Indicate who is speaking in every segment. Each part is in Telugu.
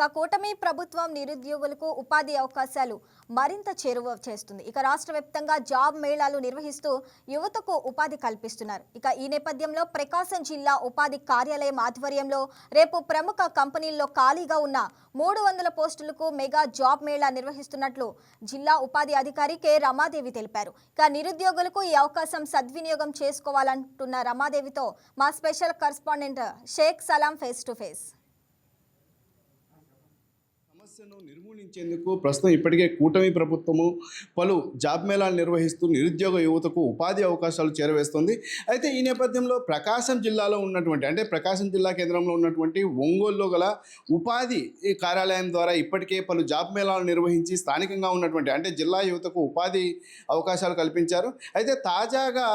Speaker 1: ఇక కూటమి ప్రభుత్వం నిరుద్యోగులకు ఉపాధి అవకాశాలు మరింత చేరువ చేస్తుంది. ఇక రాష్ట్ర వ్యాప్తంగా జాబ్ మేళాలు నిర్వహిస్తూ యువతకు ఉపాధి కల్పిస్తున్నారు. ఇక ఈ నేపథ్యంలో ప్రకాశం జిల్లా ఉపాధి కార్యాలయం ఆధ్వర్యంలో రేపు ప్రముఖ కంపెనీల్లో ఖాళీగా ఉన్న మూడు వందల పోస్టులకు మెగా జాబ్ మేళా నిర్వహిస్తున్నట్లు జిల్లా ఉపాధి అధికారి కె. రమాదేవి తెలిపారు. ఇక నిరుద్యోగులకు ఈ అవకాశం సద్వినియోగం చేసుకోవాలంటున్న రమాదేవితో మా special correspondent Sheikh Salam face to face.
Speaker 2: సమస్యను నిర్మూలించేందుకు ప్రస్తుతం ఇప్పటికే కూటమి ప్రభుత్వము పలు జాబ్ మేళాలు నిర్వహిస్తూ నిరుద్యోగ యువతకు ఉపాధి అవకాశాలు చేరవేస్తుంది. అయితే ఈ నేపథ్యంలో ప్రకాశం జిల్లాలో ఉన్నటువంటి అంటే ప్రకాశం జిల్లా కేంద్రంలో ఉన్నటువంటి ఒంగోలులో గల ఉపాధి కార్యాలయం ద్వారా ఇప్పటికే పలు జాబ్ మేళాలు నిర్వహించి స్థానికంగా ఉన్నటువంటి అంటే జిల్లా యువతకు ఉపాధి అవకాశాలు కల్పించారు. అయితే తాజాగా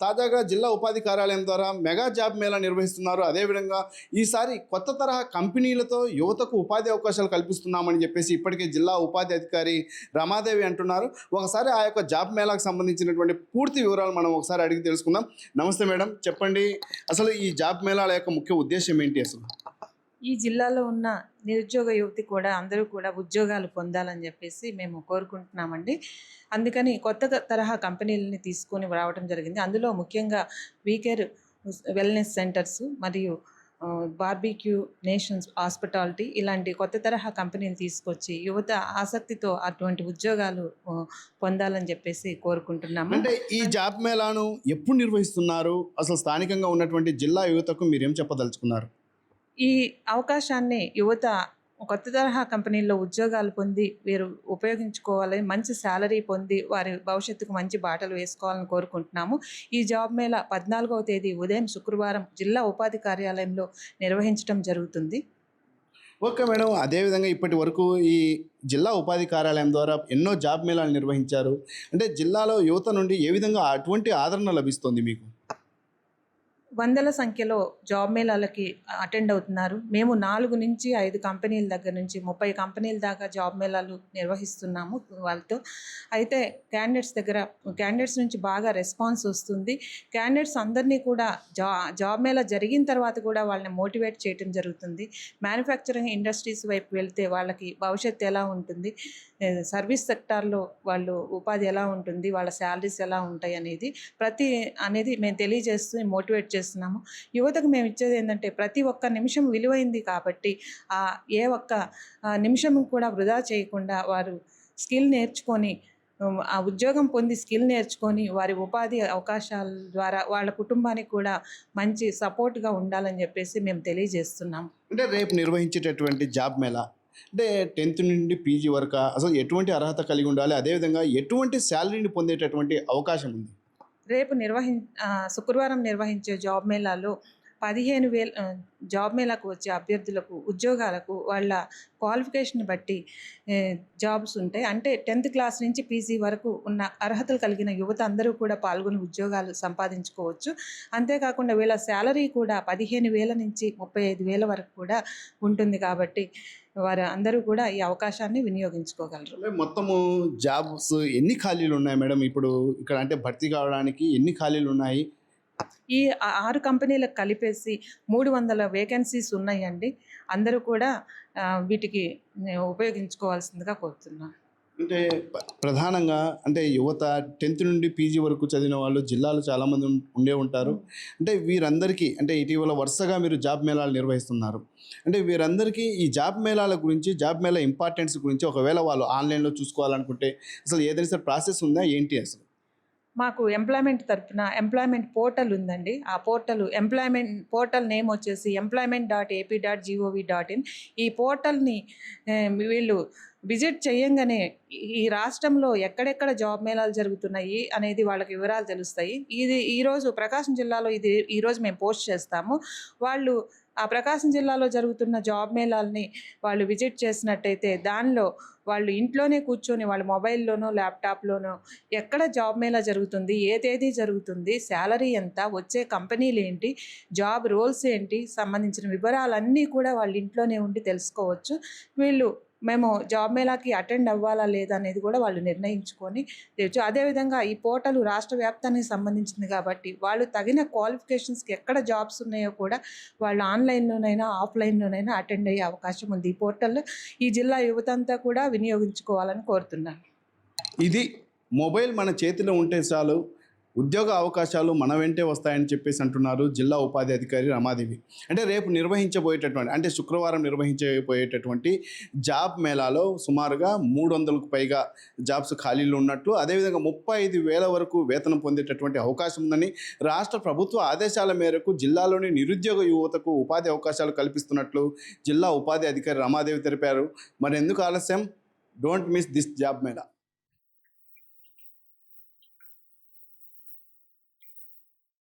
Speaker 2: తాజాగా జిల్లా ఉపాధి కార్యాలయం ద్వారా మెగా జాబ్ మేళా నిర్వహిస్తున్నారు. అదేవిధంగా ఈసారి కొత్త తరహా కంపెనీలతో యువతకు ఉపాధి అవకాశాలు కల్పిస్తున్నామని చెప్పేసి ఇప్పటికే జిల్లా ఉపాధి అధికారి రమాదేవి అంటున్నారు. ఒకసారి ఆ యొక్క జాబ్ మేళాకు సంబంధించినటువంటి పూర్తి వివరాలు మనం ఒకసారి అడిగి తెలుసుకుందాం. నమస్తే మేడం చెప్పండి. అసలు ఈ జాబ్ మేళాల యొక్క ముఖ్య ఉద్దేశం ఏంటి అసలు?
Speaker 3: ఈ జిల్లాలో ఉన్న నిరుద్యోగ యువతి కూడా అందరూ కూడా ఉద్యోగాలు పొందాలని చెప్పేసి మేము కోరుకుంటున్నామండి. అందుకని కొత్త తరహా కంపెనీలని తీసుకొని రావడం జరిగింది. అందులో ముఖ్యంగా వీకేర్ వెల్నెస్ సెంటర్స్ మరియు బార్బీక్యూ నేషన్స్ హాస్పిటాలిటీ ఇలాంటి కొత్త తరహా కంపెనీలు తీసుకొచ్చి యువత ఆసక్తితో అటువంటి ఉద్యోగాలు పొందాలని చెప్పేసి కోరుకుంటున్నాము.
Speaker 2: అంటే ఈ జాబ్ మేళాను ఎప్పుడు నిర్వహిస్తున్నారు? అసలు స్థానికంగా ఉన్నటువంటి జిల్లా యువతకు మీరేం చెప్పదలుచుకున్నారు?
Speaker 3: ఈ అవకాశాన్ని యువత కొత్త తరహా కంపెనీల్లో ఉద్యోగాలు పొంది వీరు ఉపయోగించుకోవాలని మంచి శాలరీ పొంది వారి భవిష్యత్తుకు మంచి బాటలు వేసుకోవాలని కోరుకుంటున్నాము. ఈ జాబ్ మేళ పద్నాలుగవ తేదీ ఉదయం శుక్రవారం జిల్లా ఉపాధి కార్యాలయంలో నిర్వహించడం జరుగుతుంది.
Speaker 2: Okay madam. అదేవిధంగా ఇప్పటి వరకు ఈ జిల్లా ఉపాధి కార్యాలయం ద్వారా ఎన్నో జాబ్ మేళాలు నిర్వహించారు. అంటే జిల్లాలో యువత నుండి ఏ విధంగా అటువంటి ఆదరణ లభిస్తుంది మీకు?
Speaker 3: వందల సంఖ్యలో జాబ్ మేళాలకి అటెండ్ అవుతున్నారు. మేము నాలుగు నుంచి ఐదు కంపెనీల దగ్గర నుంచి ముప్పై కంపెనీల దాకా జాబ్ మేళాలు నిర్వహిస్తున్నాము వాళ్ళతో. అయితే క్యాండిడేట్స్ దగ్గర క్యాండిడేట్స్ నుంచి బాగా రెస్పాన్స్ వస్తుంది. క్యాండిడేట్స్ అందరినీ కూడా జా జాబ్ మేళా జరిగిన తర్వాత కూడా వాళ్ళని మోటివేట్ చేయడం జరుగుతుంది. మ్యానుఫ్యాక్చరింగ్ ఇండస్ట్రీస్ వైపు వెళ్తే వాళ్ళకి భవిష్యత్తు ఎలా ఉంటుంది? సర్వీస్ సెక్టార్లో వాళ్ళు ఉపాధి ఎలా ఉంటుంది వాళ్ళ శాలరీస్ ఎలా ఉంటాయి అనేది ప్రతి అనేది మేము తెలియజేస్తూ మోటివేట్ చేస్తున్నాము. యువతకు మేము ఇచ్చేది ఏంటంటే ప్రతి ఒక్క నిమిషం విలువైంది కాబట్టి ఆ ఏ ఒక్క నిమిషం కూడా వృధా చేయకుండా వారు స్కిల్ నేర్చుకొని ఆ ఉద్యోగం పొంది స్కిల్ నేర్చుకొని వారి ఉపాధి అవకాశాల ద్వారా వాళ్ళ కుటుంబానికి కూడా మంచి సపోర్ట్గా ఉండాలని చెప్పేసి మేము తెలియజేస్తున్నాము.
Speaker 2: అంటే రేపు నిర్వహించేటటువంటి జాబ్ మేళా అంటే టెన్త్ నుండి పీజీ వరకు అసలు ఎటువంటి అర్హత కలిగి ఉండాలి? అదేవిధంగా ఎటువంటి శాలరీని పొందేటటువంటి అవకాశం ఉంది?
Speaker 3: రేపు నిర్వహిం శుక్రవారం నిర్వహించే జాబ్ మేళాలో పదిహేను వేల జాబ్ మేళాకు వచ్చే అభ్యర్థులకు ఉద్యోగాలకు వాళ్ళ క్వాలిఫికేషన్ బట్టి జాబ్స్ ఉంటాయి. అంటే టెన్త్ క్లాస్ నుంచి పీజీ వరకు ఉన్న అర్హతలు కలిగిన యువత అందరూ కూడా పాల్గొని ఉద్యోగాలు సంపాదించుకోవచ్చు. అంతేకాకుండా వీళ్ళ శాలరీ కూడా పదిహేను వేల నుంచి ముప్పై ఐదు వేల వరకు కూడా ఉంటుంది కాబట్టి వారు అందరూ కూడా ఈ అవకాశాన్ని వినియోగించుకోగలరు.
Speaker 2: మొత్తము జాబ్స్ ఎన్ని ఖాళీలు ఉన్నాయి మేడం? ఇప్పుడు ఇక్కడ అంటే భర్తీ కావడానికి ఎన్ని ఖాళీలు ఉన్నాయి?
Speaker 3: ఈ ఆరు కంపెనీలకు కలిపేసి మూడు వందల వేకెన్సీస్ ఉన్నాయండి. అందరూ కూడా వీటికి ఉపయోగించుకోవాల్సిందిగా కోరుతున్నాను.
Speaker 2: అంటే ప్రధానంగా అంటే యువత టెన్త్ నుండి పీజీ వరకు చదివిన వాళ్ళు జిల్లాలో చాలామంది ఉండే ఉంటారు. అంటే వీరందరికీ అంటే ఇటీవల వరుసగా మీరు జాబ్ మేళాలు నిర్వహిస్తున్నారు. అంటే వీరందరికీ ఈ జాబ్ మేళాల గురించి జాబ్ మేళా ఇంపార్టెన్స్ గురించి ఒకవేళ వాళ్ళు ఆన్లైన్లో చూసుకోవాలనుకుంటే అసలు ఏదైనా సరే ప్రాసెస్ ఉందా ఏంటి అసలు?
Speaker 3: మాకు ఎంప్లాయ్మెంట్ తరపున ఎంప్లాయ్మెంట్ పోర్టల్ ఉందండి. ఆ పోర్టల్ ఎంప్లాయ్మెంట్ పోర్టల్ నేమ్ వచ్చేసి employment dot AP dot GOV dot in ఈ పోర్టల్ని వీళ్ళు విజిట్ చేయంగానే ఈ రాష్ట్రంలో ఎక్కడెక్కడ జాబ్ మేళాలు జరుగుతున్నాయి అనేది వాళ్ళకి వివరాలు తెలుస్తాయి. ఇది ఈరోజు ప్రకాశం జిల్లాలో ఇది ఈరోజు మేము పోస్ట్ చేస్తాము. వాళ్ళు ఆ ప్రకాశం జిల్లాలో జరుగుతున్న జాబ్ మేళాలని వాళ్ళు విజిట్ చేసినట్టయితే దానిలో వాళ్ళు ఇంట్లోనే కూర్చొని వాళ్ళ మొబైల్లోనో ల్యాప్టాప్లోనో ఎక్కడ జాబ్ మేళా జరుగుతుంది ఏ తేదీ జరుగుతుంది శాలరీ ఎంత వచ్చే కంపెనీలు ఏంటి జాబ్ రోల్స్ ఏంటి సంబంధించిన వివరాలన్నీ కూడా వాళ్ళు ఇంట్లోనే ఉండి తెలుసుకోవచ్చు. వీళ్ళు మేము జాబ్ మేళాకి అటెండ్ అవ్వాలా లేదా అనేది కూడా వాళ్ళు నిర్ణయించుకొని చేయొచ్చు. అదేవిధంగా ఈ పోర్టల్ రాష్ట్ర వ్యాప్తానికి సంబంధించింది కాబట్టి వాళ్ళు తగిన క్వాలిఫికేషన్స్కి ఎక్కడ జాబ్స్ ఉన్నాయో కూడా వాళ్ళు ఆన్లైన్లోనైనా ఆఫ్లైన్లోనైనా అటెండ్ అయ్యే అవకాశం ఉంది. ఈ పోర్టల్ ఈ జిల్లా యువత అంతా కూడా వినియోగించుకోవాలని కోరుతున్నాను.
Speaker 2: ఇది మొబైల్ మన చేతిలో ఉంటే చాలు. ఉద్యోగ అవకాశాలు మన వెంటే వస్తాయని చెప్పేసి అంటున్నారు జిల్లా ఉపాధి అధికారి రమాదేవి. అంటే రేపు నిర్వహించబోయేటటువంటి అంటే శుక్రవారం నిర్వహించబోయేటటువంటి జాబ్ మేళాలో సుమారుగా మూడు వందలకు పైగా జాబ్స్ ఖాళీలు ఉన్నట్లు అదేవిధంగా ముప్పై ఐదు వేల వరకు వేతనం పొందేటటువంటి అవకాశం ఉందని రాష్ట్ర ప్రభుత్వ ఆదేశాల మేరకు జిల్లాలోని నిరుద్యోగ యువతకు ఉపాధి అవకాశాలు కల్పిస్తున్నట్లు జిల్లా ఉపాధి అధికారి రమాదేవి తెలిపారు. మరి ఎందుకు ఆలస్యం? Don't miss this job mela.